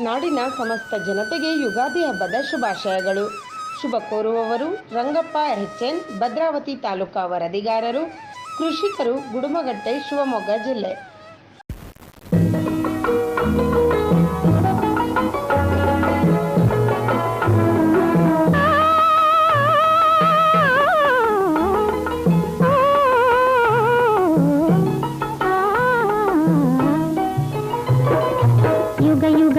ನಾಡಿನ ಸಮಸ್ತ ಜನತೆಗೆ ಯುಗಾದಿ ಹಬ್ಬದ ಶುಭಾಶಯಗಳು. ಶುಭ ಕೋರುವವರು ರಂಗಪ್ಪ, ಎಚ್ಎನ್, ಭದ್ರಾವತಿ ತಾಲೂಕಾ ವರದಿಗಾರರು, ಕೃಷಿಕರು, ಗುಡುಮಗಟ್ಟೆ, ಶಿವಮೊಗ್ಗ ಜಿಲ್ಲೆ. ಯುಗ ಯುಗ